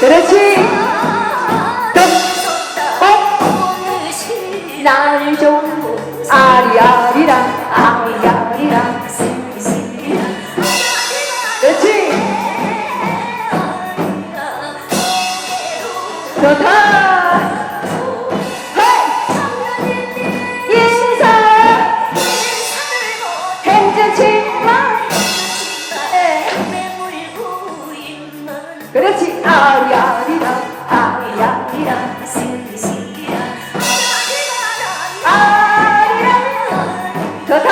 그렇지. 끝. 어? 날좀 아리아리라 아리아리라 그렇지. 좋다. 그렇지. 아리아리라 아리아리라. 아리라. 좋다.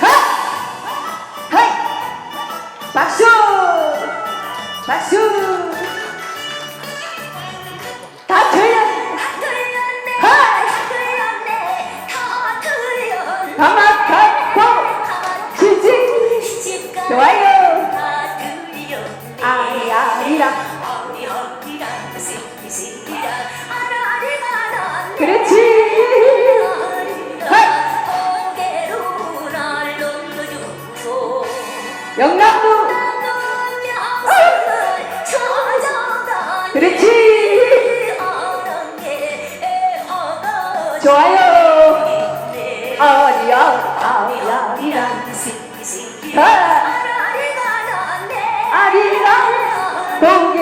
하! 하이! 박수. 박수. 다 틀렸네. 다 틀렸네. 다 틀렸네. 다 틀렸네. 좋아요. 예, 아리야 아리라. 그렇지. 영남도 그렇지. 좋아요. 아리야 아리야. 아리야. 아. Oh, yeah.